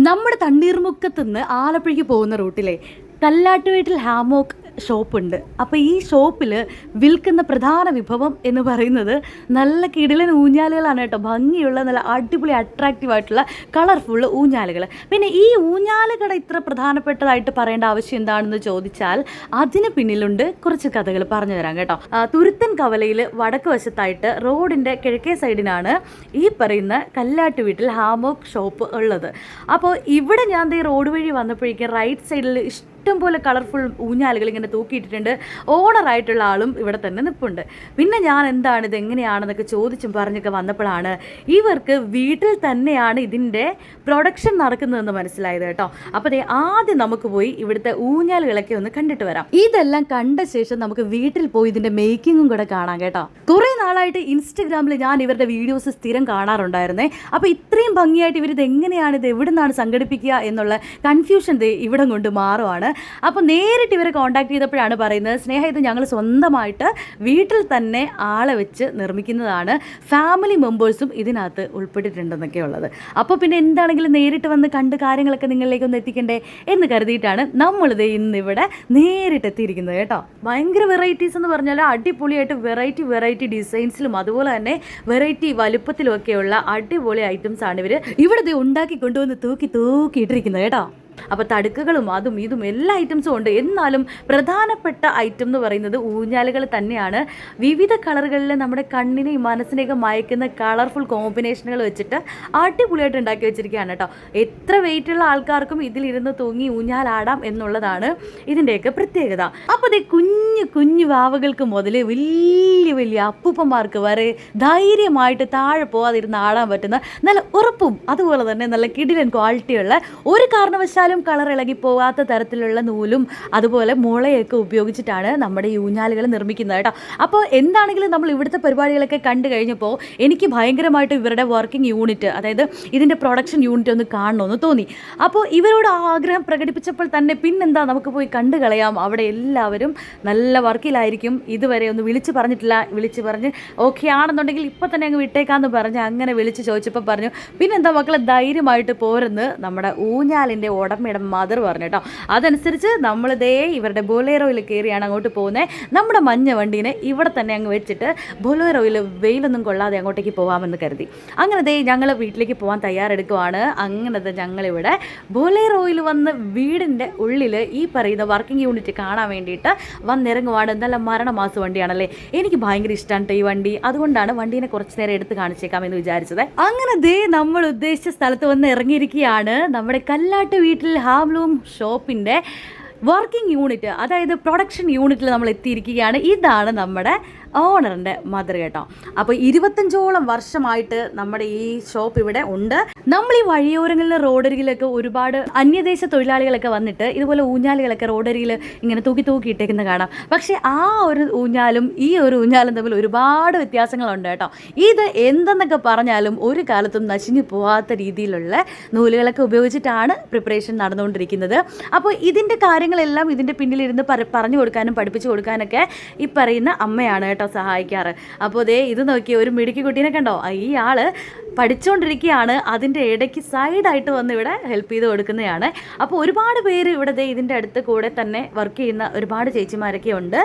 നമ്മുടെ തണ്ണീർമുക്കത്തുനിന്ന് ആലപ്പുഴയ്ക്ക് പോകുന്ന റൂട്ടിലെ കല്ലാട്ടുവീട്ടിൽ ഹാമോക്ക് ഷോപ്പുണ്ട്. അപ്പോൾ ഈ ഷോപ്പിൽ വിൽക്കുന്ന പ്രധാന വിഭവം എന്ന് പറയുന്നത് നല്ല കിടിലൻ ഊഞ്ഞാലുകളാണ് കേട്ടോ. ഭംഗിയുള്ള നല്ല അടിപൊളി അട്രാക്റ്റീവ് ആയിട്ടുള്ള കളർഫുൾ ഊഞ്ഞാലുകൾ പിന്നെ ഈ ഊഞ്ഞാലുകട ഇത്ര പ്രധാനപ്പെട്ടതായിട്ട് പറയേണ്ട ആവശ്യം എന്താണെന്ന് ചോദിച്ചാൽ അതിന് പിന്നിലുണ്ട് കുറച്ച് കഥകൾ പറഞ്ഞു തരാം കേട്ടോ. തുരുത്തൻ കവലയിൽ വടക്ക് വശത്തായിട്ട് റോഡിന്റെ കിഴക്കേ സൈഡിനാണ് ഈ പറയുന്ന കല്ലാട്ട് വീട്ടിൽ ഹാമോക്ക് ഷോപ്പ് ഉള്ളത്. അപ്പോൾ ഇവിടെ ഞാൻ ഈ റോഡ് വഴി വന്നപ്പോഴേക്കും റൈറ്റ് സൈഡിൽ ഇഷ്ടം പോലെ കളർഫുൾ ഊഞ്ഞാലുകൾ ഇങ്ങനെ തൂക്കിയിട്ടിട്ടുണ്ട്. ഓണറായിട്ടുള്ള ആളും ഇവിടെ തന്നെ നിൽപ്പുണ്ട് പിന്നെ ഞാൻ എന്താണ് ഇത് എങ്ങനെയാണെന്നൊക്കെ ചോദിച്ചും പറഞ്ഞൊക്കെ വന്നപ്പോഴാണ് ഇവർക്ക് വീട്ടിൽ തന്നെയാണ് ഇതിന്റെ പ്രൊഡക്ഷൻ നടക്കുന്നതെന്ന് മനസ്സിലായത് കേട്ടോ. അപ്പോൾ ദേ ആദ്യം നമുക്ക് പോയി ഇവിടുത്തെ ഊഞ്ഞാലുകളൊക്കെ ഒന്ന് കണ്ടിട്ട് വരാം. ഇതെല്ലാം കണ്ട ശേഷം നമുക്ക് വീട്ടിൽ പോയി ഇതിന്റെ മേക്കിങ്ങും കൂടെ കാണാം കേട്ടോ. കുറേ നാളായിട്ട് ഇൻസ്റ്റഗ്രാമിൽ ഞാൻ ഇവരുടെ വീഡിയോസ് സ്ഥിരം കാണാറുണ്ടായിരുന്നേ. അപ്പോൾ ഇത്രയും ഭംഗിയായിട്ട് ഇവരിത് എങ്ങനെയാണ് ഇത് എവിടെ നിന്നാണ് സംഘടിപ്പിക്കുക എന്നുള്ള കൺഫ്യൂഷൻ ഇവിടം കൊണ്ട് മാറുവാണ്. അപ്പോൾ നേരിട്ട് ഇവരെ കോൺടാക്ട് ചെയ്തപ്പോഴാണ് പറയുന്നത് സ്നേഹ ഇത് ഞങ്ങൾ സ്വന്തമായിട്ട് വീട്ടിൽ തന്നെ ആളെ വെച്ച് നിർമ്മിക്കുന്നതാണ്. ഫാമിലി മെമ്പേഴ്സും ഇതിനകത്ത് ഉൾപ്പെട്ടിട്ടുണ്ടെന്നൊക്കെ ഉള്ളത്. അപ്പോൾ പിന്നെ എന്താണെങ്കിലും നേരിട്ട് വന്ന് കണ്ട് കാര്യങ്ങളൊക്കെ നിങ്ങളിലേക്ക് ഒന്ന് എത്തിക്കണ്ടേ എന്ന് കരുതിയിട്ടാണ് നമ്മളിത് ഇന്നിവിടെ നേരിട്ട് എത്തിയിരിക്കുന്നത് കേട്ടോ. ഭയങ്കര വെറൈറ്റീസ് എന്ന് പറഞ്ഞാൽ അടിപൊളിയായിട്ട് വെറൈറ്റി വെറൈറ്റി ഡിസൈൻസിലും അതുപോലെ തന്നെ വെറൈറ്റി വലുപ്പത്തിലും ഒക്കെയുള്ള അടിപൊളി ഐറ്റംസ് ആണ് ഇവർ ഇവിടെ ഉണ്ടാക്കി കൊണ്ടുവന്ന് തൂക്കി തൂക്കി ഇട്ടിരിക്കുന്നത് കേട്ടോ. അപ്പോൾ തടുക്കുകളും അതും ഇതും എല്ലാ ഐറ്റംസും ഉണ്ട്. എന്നാലും പ്രധാനപ്പെട്ട ഐറ്റം എന്ന് പറയുന്നത് ഊഞ്ഞാലുകൾ തന്നെയാണ്. വിവിധ കളറുകളിൽ നമ്മുടെ കണ്ണിനെയും മനസ്സിനെയൊക്കെ മയക്കുന്ന കളർഫുൾ കോമ്പിനേഷനുകൾ വെച്ചിട്ട് അടിപൊളിയായിട്ട് ഉണ്ടാക്കി വെച്ചിരിക്കുകയാണ് കേട്ടോ. എത്ര വെയിറ്റുള്ള ആൾക്കാർക്കും ഇതിലിരുന്ന് തൂങ്ങി ഊഞ്ഞാലാടാം എന്നുള്ളതാണ് ഇതിന്റെയൊക്കെ പ്രത്യേകത. അപ്പോൾ ഇതേ കുഞ്ഞു കുഞ്ഞു വാവകൾക്ക് മുതൽ വലിയ വലിയ അപ്പൂപ്പന്മാർക്ക് വരെ ധൈര്യമായിട്ട് താഴെ പോകാതിരുന്ന് ആടാൻ പറ്റുന്ന നല്ല ഉറപ്പും അതുപോലെ തന്നെ നല്ല കിടിലൻ ക്വാളിറ്റിയുള്ള ഒരു കാരണവശാലും കളർ ഇളകി പോകാത്ത തരത്തിലുള്ള നൂലും അതുപോലെ മുളയൊക്കെ ഉപയോഗിച്ചിട്ടാണ് നമ്മുടെ ഈ ഊഞ്ഞാലുകൾ നിർമ്മിക്കുന്നത് കേട്ടോ. അപ്പോൾ എന്താണെങ്കിലും നമ്മൾ ഇവിടുത്തെ പരിപാടികളൊക്കെ കണ്ടു കഴിഞ്ഞപ്പോൾ എനിക്ക് ഭയങ്കരമായിട്ട് ഇവരുടെ വർക്കിംഗ് യൂണിറ്റ് അതായത് ഇതിന്റെ പ്രൊഡക്ഷൻ യൂണിറ്റ് ഒന്ന് കാണണമെന്ന് തോന്നി. അപ്പോൾ ഇവരോട് ആ ആഗ്രഹം പ്രകടിപ്പിച്ചപ്പോൾ തന്നെ പിന്നെന്താ നമുക്ക് പോയി കണ്ടു കളയാം. അവിടെ എല്ലാവരും നല്ല വർക്കിലായിരിക്കും. ഇതുവരെ ഒന്ന് വിളിച്ച് പറഞ്ഞിട്ടില്ല. വിളിച്ച് പറഞ്ഞ് ഓക്കെ ആണെന്നുണ്ടെങ്കിൽ ഇപ്പം തന്നെ അങ്ങ് വിട്ടേക്കാന്ന് പറഞ്ഞ് അങ്ങനെ വിളിച്ച് ചോദിച്ചപ്പോൾ പറഞ്ഞു പിന്നെന്താ മക്കളെ ധൈര്യമായിട്ട് പോരെന്ന് നമ്മുടെ ഊഞ്ഞാലിന്റെ ഉടമയുടെ മദർ പറഞ്ഞു കേട്ടോ. അതനുസരിച്ച് നമ്മളിതേ ഇവരുടെ ബൊലേറോയിൽ കയറിയാണ് അങ്ങോട്ട് പോകുന്നത് നമ്മുടെ മഞ്ഞ വണ്ടീനെ ഇവിടെ തന്നെ അങ്ങ് വെച്ചിട്ട് ബൊലേറോയിൽ വെയിലൊന്നും കൊള്ളാതെ അങ്ങോട്ടേക്ക് പോകാമെന്ന് കരുതി. അങ്ങനെ ദേ ഞങ്ങൾ വീട്ടിലേക്ക് പോകാൻ തയ്യാറെടുക്കുവാണ്. അങ്ങനെ ദേ ഞങ്ങളിവിടെ ബൊലേറോയിൽ വന്ന് വീടിന്റെ ഉള്ളിൽ ഈ പറയുന്ന വർക്കിംഗ് യൂണിറ്റ് കാണാൻ വേണ്ടിയിട്ട് വന്നിറങ്ങുവാണ്. നല്ല മരണമാസ വണ്ടിയാണല്ലേ? എനിക്ക് ഭയങ്കര ഇഷ്ടമാണ് ഈ വണ്ടി. അതുകൊണ്ടാണ് വണ്ടീനെ കുറച്ച് നേരം എടുത്ത് കാണിച്ചേക്കാം എന്ന് വിചാരിച്ചത്. അങ്ങനെ ദേ നമ്മൾ ഉദ്ദേശിച്ച സ്ഥലത്ത് വന്ന് ഇറങ്ങിയിരിക്കുകയാണ്. നമ്മുടെ കല്ലാട്ട് വീട്ടിൽ ഹാംലൂം ഷോപ്പിന്റെ വർക്കിംഗ് യൂണിറ്റ് അതായത് പ്രൊഡക്ഷൻ യൂണിറ്റിൽ നമ്മൾ എത്തിയിരിക്കുകയാണ്. ഇതാണ് നമ്മുടെ ഓണറിന്റെ മദർ കേട്ടോ. അപ്പോൾ ഇരുപത്തഞ്ചോളം വർഷമായിട്ട് നമ്മുടെ ഈ ഷോപ്പ് ഇവിടെ ഉണ്ട്. നമ്മൾ ഈ വഴിയോരങ്ങളിലെ റോഡരികിലൊക്കെ ഒരുപാട് അന്യദേശ തൊഴിലാളികളൊക്കെ വന്നിട്ട് ഇതുപോലെ ഊഞ്ഞാലുകളൊക്കെ റോഡരികിൽ ഇങ്ങനെ തൂക്കി തൂക്കി ഇട്ടേക്കുന്ന കാണാം. പക്ഷേ ആ ഒരു ഊഞ്ഞാലും ഈ ഒരു ഊഞ്ഞാലും തമ്മിൽ ഒരുപാട് വ്യത്യാസങ്ങളുണ്ട് കേട്ടോ. ഇത് എന്തെന്നൊക്കെ പറഞ്ഞാലും ഒരു കാലത്തും നശിഞ്ഞു പോകാത്ത രീതിയിലുള്ള നൂലുകളൊക്കെ ഉപയോഗിച്ചിട്ടാണ് പ്രിപ്പറേഷൻ നടന്നുകൊണ്ടിരിക്കുന്നത്. അപ്പോൾ ഇതിന്റെ കാര്യങ്ങളെല്ലാം ഇതിന്റെ പിന്നിലിരുന്ന് പറഞ്ഞു കൊടുക്കാനും പഠിപ്പിച്ചു കൊടുക്കാനൊക്കെ ഈ പറയുന്ന അമ്മയാണ് കേട്ടോ. സഹായിക്കാറ്. അപ്പോൾ ദേ ഇത് നോക്കി ഒരു മിടുക്കി കുട്ടീനെ കണ്ടോ? ഈ ആൾ പഠിച്ചുകൊണ്ടിരിക്കുകയാണ് അതിന്റെ ഇടയ്ക്ക് സൈഡായിട്ട് വന്ന് ഇവിടെ ഹെൽപ്പ് ചെയ്ത് കൊടുക്കുന്നതാണ്. അപ്പോൾ ഒരുപാട് പേര് ഇവിടെ ദേ ഇതിന്റെ അടുത്ത് കൂടെ തന്നെ വർക്ക് ചെയ്യുന്ന ഒരുപാട് ചേച്ചിമാരൊക്കെ ഉണ്ട്.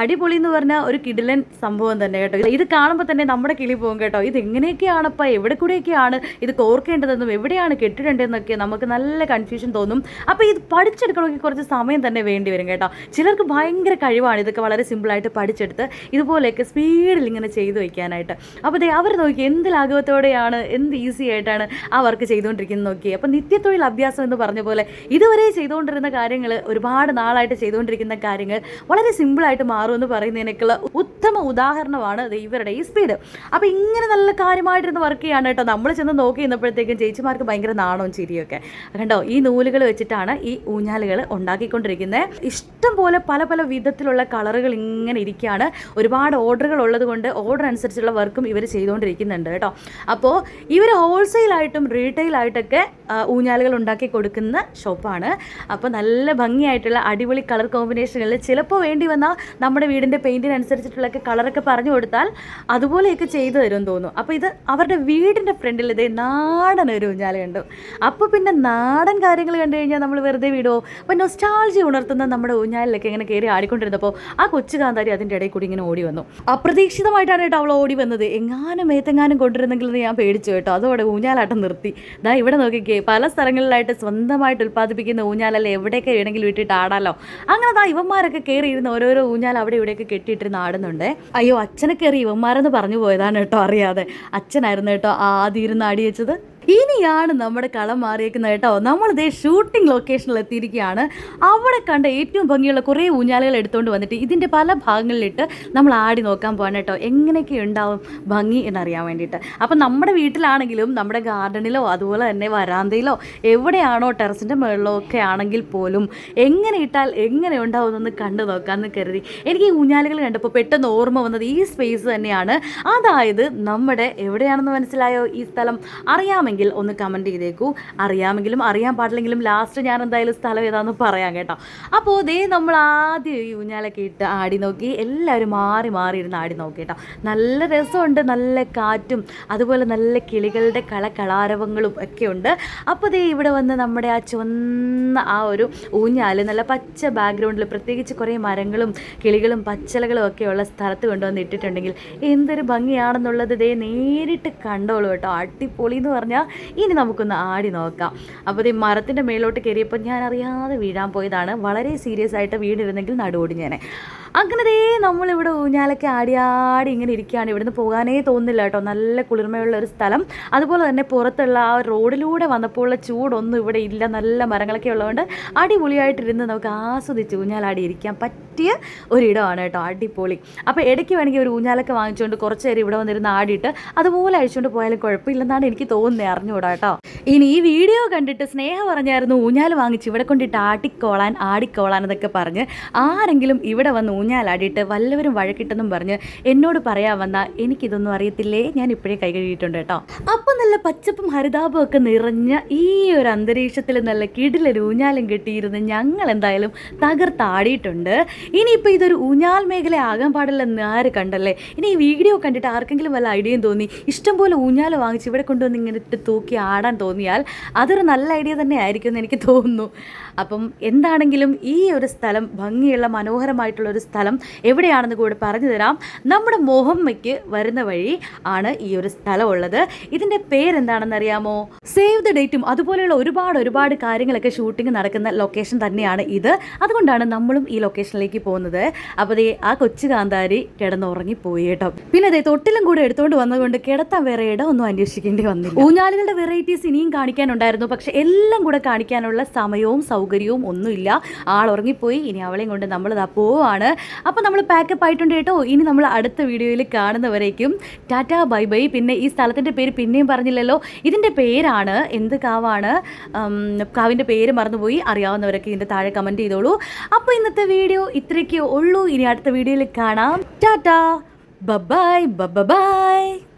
അടിപൊളി എന്ന് പറഞ്ഞാൽ ഒരു കിടിലൻ സംഭവം തന്നെ കേട്ടോ. ഇത് കാണുമ്പോൾ തന്നെ നമ്മുടെ കിളി പോകും കേട്ടോ. ഇത് എങ്ങനെയൊക്കെയാണപ്പോൾ എവിടെ കൂടെയൊക്കെയാണ്? ഇത് കോർക്കേണ്ടതെന്നും എവിടെയാണ് കെട്ടിടേണ്ടതെന്നൊക്കെ നമുക്ക് നല്ല കൺഫ്യൂഷൻ തോന്നും. അപ്പോൾ ഇത് പഠിച്ചെടുക്കണമെങ്കിൽ കുറച്ച് സമയം തന്നെ വേണ്ടി വരും കേട്ടോ. ചിലർക്ക് ഭയങ്കര കഴിവാണ് ഇതൊക്കെ വളരെ സിമ്പിളായിട്ട് പഠിച്ചെടുത്ത് ഇതുപോലെയൊക്കെ സ്പീഡിൽ ഇങ്ങനെ ചെയ്തു വയ്ക്കാനായിട്ട് അപ്പോൾ ദേ അവർ നോക്കി എന്ത് ലാഘവത്തോടെയാണ് എന്ത് ഈസി ആയിട്ടാണ് ആ വർക്ക് ചെയ്തുകൊണ്ടിരിക്കുന്നത് നോക്കി അപ്പം നിത്യത്തൊഴിൽ അഭ്യാസം എന്ന് പറഞ്ഞ പോലെ ഇതുവരെ ചെയ്തുകൊണ്ടിരുന്ന കാര്യങ്ങൾ ഒരുപാട് നാളായിട്ട് ചെയ്തുകൊണ്ടിരിക്കുന്ന കാര്യങ്ങൾ വളരെ സിമ്പിളായിട്ട് മാറുമെന്ന് പറയുന്നതിനൊക്കെയുള്ള ഉത്തമ ഉദാഹരണമാണ് ഇവരുടെ ഈ സ്പീഡ് അപ്പോൾ ഇങ്ങനെ നല്ല കാര്യമായിട്ടിരുന്ന് വർക്ക് ചെയ്യാണ് കേട്ടോ. നമ്മൾ ചെന്ന് നോക്കി നിന്നപ്പോഴത്തേക്കും ചേച്ചിമാർക്ക് ഭയങ്കര നാണവും ചിരിയൊക്കെ. കണ്ടോ? ഈ നൂലുകൾ വെച്ചിട്ടാണ് ഈ ഊഞ്ഞാലുകൾ ഉണ്ടാക്കിക്കൊണ്ടിരിക്കുന്നത് ഇഷ്ടം പോലെ പല പല വിധത്തിലുള്ള കളറുകൾ ഇങ്ങനെ ഇരിക്കുകയാണ് ഒരുപാട് ഓർഡറുകൾ ഉള്ളത് കൊണ്ട് ഓർഡർ അനുസരിച്ചുള്ള വർക്കും ഇവർ ചെയ്തുകൊണ്ടിരിക്കുന്നുണ്ട് കേട്ടോ. അപ്പോൾ ഇവർ ഹോൾസെയിലായിട്ടും റീറ്റെയിലായിട്ടൊക്കെ ഊഞ്ഞാലുകൾ ഉണ്ടാക്കി കൊടുക്കുന്ന ഷോപ്പാണ് അപ്പോൾ നല്ല ഭംഗിയായിട്ടുള്ള അടിപൊളി കളർ കോമ്പിനേഷനുകളിൽ ചിലപ്പോൾ വേണ്ടി വന്നാൽ നമ്മുടെ വീടിന്റെ പെയിന്റിനനുസരിച്ചിട്ടുള്ളൊക്കെ കളറൊക്കെ പറഞ്ഞു കൊടുത്താൽ അതുപോലെയൊക്കെ ചെയ്തു തരും തോന്നുന്നു. അപ്പോൾ ഇത് അവരുടെ വീടിന്റെ ഫ്രണ്ടിൽ ഇതേ നാടൻ ഒരു ഊഞ്ഞാൽ കണ്ടു. അപ്പോൾ പിന്നെ നാടൻ കാര്യങ്ങൾ കണ്ടു കഴിഞ്ഞാൽ നമ്മൾ വെറുതെ വിടുമോ അപ്പോൾ നൊസ്റ്റാൾജി ഉണർത്തുന്ന നമ്മുടെ ഊഞ്ഞാലിലൊക്കെ ഇങ്ങനെ കയറി ആടിക്കൊണ്ടിരുന്നപ്പോൾ ആ കൊച്ചു കാന്താരി അതിന്റെ ഇടയിൽ കൂടി ഇങ്ങനെ ഓടി വന്നു. അപ്രതീക്ഷിതമായിട്ടാണ് കേട്ടോ അവൾ ഓടി വന്നത്. എങ്ങാനും മേത്തെങ്ങാനും കൊണ്ടിരുന്നെങ്കിൽ ഞാൻ ഞാൻ പേടിച്ചു കേട്ടോ. അതോടെ ഊഞ്ഞാലാട്ടം നിർത്തി. ദാ ഇവിടെ നോക്കിക്കേ പല സ്ഥലങ്ങളിലായിട്ട് സ്വന്തമായിട്ട് ഉൽപ്പാദിപ്പിക്കുന്ന ഊഞ്ഞാലല്ല എവിടെയൊക്കെ വേണമെങ്കിലും ഇട്ടിട്ട് ആടാലോ. അങ്ങനെ ദാ ഇവന്മാരൊക്കെ കയറി ഇരുന്ന് ഓരോരോ ഊഞ്ഞാൽ അവിടെ ഇവിടെയൊക്കെ കെട്ടിയിട്ടിരുന്ന് ആടുന്നുണ്ട്. അയ്യോ അച്ഛനെ കയറി ഇവന്മാരെന്ന് പറഞ്ഞു പോയതാണ് കേട്ടോ അറിയാതെ. അച്ഛനായിരുന്നു കേട്ടോ ആദ്യം ഇരുന്ന് ആടി വെച്ചത്. ഇനിയാണ് നമ്മുടെ കളം മാറിയേക്കുന്നത് കേട്ടോ. നമ്മളിതേ ഷൂട്ടിംഗ് ലൊക്കേഷനിൽ എത്തിയിരിക്കുകയാണ്. അവിടെ കണ്ട ഏറ്റവും ഭംഗിയുള്ള കുറേ ഊഞ്ഞാലുകൾ എടുത്തുകൊണ്ട് വന്നിട്ട് ഇതിന്റെ പല ഭാഗങ്ങളിലിട്ട് നമ്മൾ ആടി നോക്കാൻ പോകാൻ കേട്ടോ. എങ്ങനെയൊക്കെ ഉണ്ടാവും ഭംഗി എന്നറിയാൻ വേണ്ടിയിട്ട്. അപ്പം നമ്മുടെ വീട്ടിലാണെങ്കിലും നമ്മുടെ ഗാർഡനിലോ അതുപോലെ തന്നെ വരാന്തയിലോ എവിടെയാണോ ടെറസിന്റെ മുകളിലോ ഒക്കെ ആണെങ്കിൽ പോലും എങ്ങനെ ഇട്ടാൽ എങ്ങനെ ഉണ്ടാവുമെന്നൊന്ന് കണ്ടു നോക്കാമെന്ന് കരുതി. എനിക്ക് ഈ ഊഞ്ഞാലുകൾ കണ്ടപ്പോൾ പെട്ടെന്ന് ഓർമ്മ വന്നത് ഈ സ്പേസ് തന്നെയാണ്. അതായത് നമ്മുടെ എവിടെയാണെന്ന് മനസ്സിലായോ ഈ സ്ഥലം? അറിയാമെങ്കിൽ ഒന്ന് കമന്റ് ചെയ്തേക്കൂ. അറിയാമെങ്കിലും അറിയാൻ പാടില്ലെങ്കിലും ലാസ്റ്റ് ഞാൻ എന്തായാലും സ്ഥലം ഏതാണെന്ന് പറയാം കേട്ടോ. അപ്പോൾ ദേ നമ്മൾ ആദ്യം ഈ ഊഞ്ഞാലൊക്കെ ഇട്ട് ആടി നോക്കി. എല്ലാവരും മാറി മാറി ഇരുന്ന് ആടി നോക്കി കേട്ടോ. നല്ല രസമുണ്ട് നല്ല കാറ്റും അതുപോലെ നല്ല കിളികളുടെ കളകളാരവങ്ങളും ഒക്കെ ഉണ്ട്. അപ്പോൾ ദേ ഇവിടെ വന്ന് നമ്മുടെ ആ ചുവന്ന ആ ഒരു ഊഞ്ഞാൽ നല്ല പച്ച ബാക്ക്ഗ്രൗണ്ടിൽ പ്രത്യേകിച്ച് കുറേ മരങ്ങളും കിളികളും പച്ചലകളും ഉള്ള സ്ഥലത്ത് കൊണ്ടുവന്ന് ഇട്ടിട്ടുണ്ടെങ്കിൽ എന്തൊരു ഭംഗിയാണെന്നുള്ളത് ദേ നേരിട്ട് കണ്ടോളൂ കേട്ടോ. അടിപൊളി എന്ന് പറഞ്ഞാൽ ഇനി നമുക്കൊന്ന് ആടി നോക്കാം. അപ്പോൾ ഈ മരത്തിന്റെ മേലോട്ട് കയറിയപ്പോൾ ഞാൻ അറിയാതെ വീഴാൻ പോയതാണ്. വളരെ സീരിയസ് ആയിട്ട് വീണിരുന്നെങ്കിൽ നടുവോടി ഞാൻ അങ്ങനെ നമ്മളിവിടെ ഊഞ്ഞാലൊക്കെ ആടി ആടി ഇങ്ങനെ ഇരിക്കുകയാണ്. ഇവിടുന്ന് പോകാനേ തോന്നില്ല കേട്ടോ. നല്ല കുളിർമയുള്ള ഒരു സ്ഥലം. അതുപോലെ തന്നെ പുറത്തുള്ള ആ റോഡിലൂടെ വന്നപ്പോൾ വന്നപ്പോഴുള്ള ചൂടൊന്നും ഇവിടെ ഇല്ല. നല്ല മരങ്ങളൊക്കെ ഉള്ളതുകൊണ്ട് അടിപൊളിയായിട്ടിരുന്ന് നമുക്ക് ആസ്വദിച്ച് ഊഞ്ഞാലാടി ഇരിക്കാൻ പറ്റിയ ഒരിടമാണ് കേട്ടോ. അടിപൊളി. അപ്പോൾ ഇടയ്ക്ക് വേണമെങ്കിൽ ഒരു ഊഞ്ഞാലൊക്കെ വാങ്ങിച്ചുകൊണ്ട് കുറച്ച് നേരം ഇവിടെ വന്നിരുന്ന് ആടിയിട്ട് അതുപോലെ അഴിച്ചുകൊണ്ട് പോയാലും കുഴപ്പമില്ലെന്നാണ് എനിക്ക് തോന്നുന്നത് അറിഞ്ഞുകൂടാ കേട്ടോ. ഇനി ഈ വീഡിയോ കണ്ടിട്ട് സ്നേഹം പറഞ്ഞായിരുന്നു ഊഞ്ഞാൽ വാങ്ങിച്ച് ഇവിടെ കൊണ്ടിട്ട് ആട്ടിക്കോളാൻ ആടിക്കോളാൻ എന്നൊക്കെ പറഞ്ഞ് ആരെങ്കിലും ഇവിടെ വന്ന് ഊഞ്ഞാലാടിയിട്ട് വല്ലവരും വഴക്കിട്ടെന്നും പറഞ്ഞ് എന്നോട് പറയാൻ വന്ന എനിക്കിതൊന്നും അറിയത്തില്ലേ? ഞാൻ ഇപ്പോഴേ കൈ കഴുകിയിട്ടുണ്ട് കേട്ടോ. അപ്പം നല്ല പച്ചപ്പും ഹരിതാപവും ഒക്കെ നിറഞ്ഞ ഈ ഒരു അന്തരീക്ഷത്തിൽ നല്ല കിടിലൊരു ഊഞ്ഞാലും കെട്ടിയിരുന്ന് ഞങ്ങൾ എന്തായാലും തകർത്താടിയിട്ടുണ്ട്. ഇനിയിപ്പോൾ ഇതൊരു ഊഞ്ഞാൽ മേഖല ആകാൻ പാടില്ലെന്ന് ആര് കണ്ടല്ലേ? ഇനി ഈ വീഡിയോ കണ്ടിട്ട് ആർക്കെങ്കിലും വല്ല ഐഡിയയും തോന്നി ഇഷ്ടംപോലെ ഊഞ്ഞാൽ വാങ്ങിച്ച് ഇവിടെ കൊണ്ടുവന്ന് ഇങ്ങനെ ഇട്ട് തൂക്കി ആടാൻ തോന്നിയാൽ അതൊരു നല്ല ഐഡിയ തന്നെ ആയിരിക്കും എന്ന് എനിക്ക് തോന്നുന്നു. അപ്പം എന്താണെങ്കിലും ഈ ഒരു സ്ഥലം ഭംഗിയുള്ള മനോഹരമായിട്ടുള്ള ഒരു സ്ഥലം എവിടെയാണെന്ന് കൂടി പറഞ്ഞു തരാം. നമ്മുടെ മോഹമ്മയ്ക്ക് വരുന്ന വഴി ആണ് ഈ ഒരു സ്ഥലം ഉള്ളത് ഇതിന്റെ പേരെന്താണെന്ന് അറിയാമോ സേവ് ദ ഡേറ്റും അതുപോലെയുള്ള ഒരുപാട് ഒരുപാട് കാര്യങ്ങളൊക്കെ ഷൂട്ടിംഗ് നടക്കുന്ന ലൊക്കേഷൻ തന്നെയാണ് ഇത്. അതുകൊണ്ടാണ് നമ്മളും ഈ ലൊക്കേഷനിലേക്ക് പോകുന്നത്. അപ്പോൾ ദേ ആ കൊച്ചു കാന്താരി കിടന്നുറങ്ങിപ്പോയി കേട്ടോ. പിന്നെ അതെ തൊട്ടിലും കൂടെ എടുത്തുകൊണ്ട് വന്നതുകൊണ്ട് കിടത്താൻ വേറെ ഇടം ഒന്നും അന്വേഷിക്കേണ്ടി വന്നില്ല. ഊഞ്ഞാലുകളുടെ വെറൈറ്റീസ് ഇനിയും കാണിക്കാനുണ്ടായിരുന്നു. പക്ഷെ എല്ലാം കൂടെ കാണിക്കാനുള്ള സമയവും സൗകര്യവും ഒന്നുമില്ല. ആൾ ഉറങ്ങിപ്പോയി. ഇനി അവളെയും കൊണ്ട് നമ്മൾ പോവാണ്. അപ്പോൾ നമ്മൾ പാക്കപ്പ് ആയിട്ടുണ്ട് കേട്ടോ. ഇനി നമ്മൾ അടുത്ത വീഡിയോയിൽ കാണുന്നവരേക്കും ടാറ്റ ബൈ ബൈ. പിന്നെ ഈ സ്ഥലത്തിന്റെ പേര് പിന്നെയും പറഞ്ഞില്ലല്ലോ. ഇതിന്റെ പേരാണ് എന്ത് കാവാണ്? കാവിന്റെ പേര് മറന്നുപോയി. അറിയാവുന്നവരൊക്കെ ഇതിന്റെ താഴെ കമന്റ് ചെയ്തോളൂ. അപ്പോൾ ഇന്നത്തെ വീഡിയോ ഇത്രയൊക്കെ ഉള്ളൂ. ഇനി അടുത്ത വീഡിയോയിൽ കാണാം. Tata bye bye bye.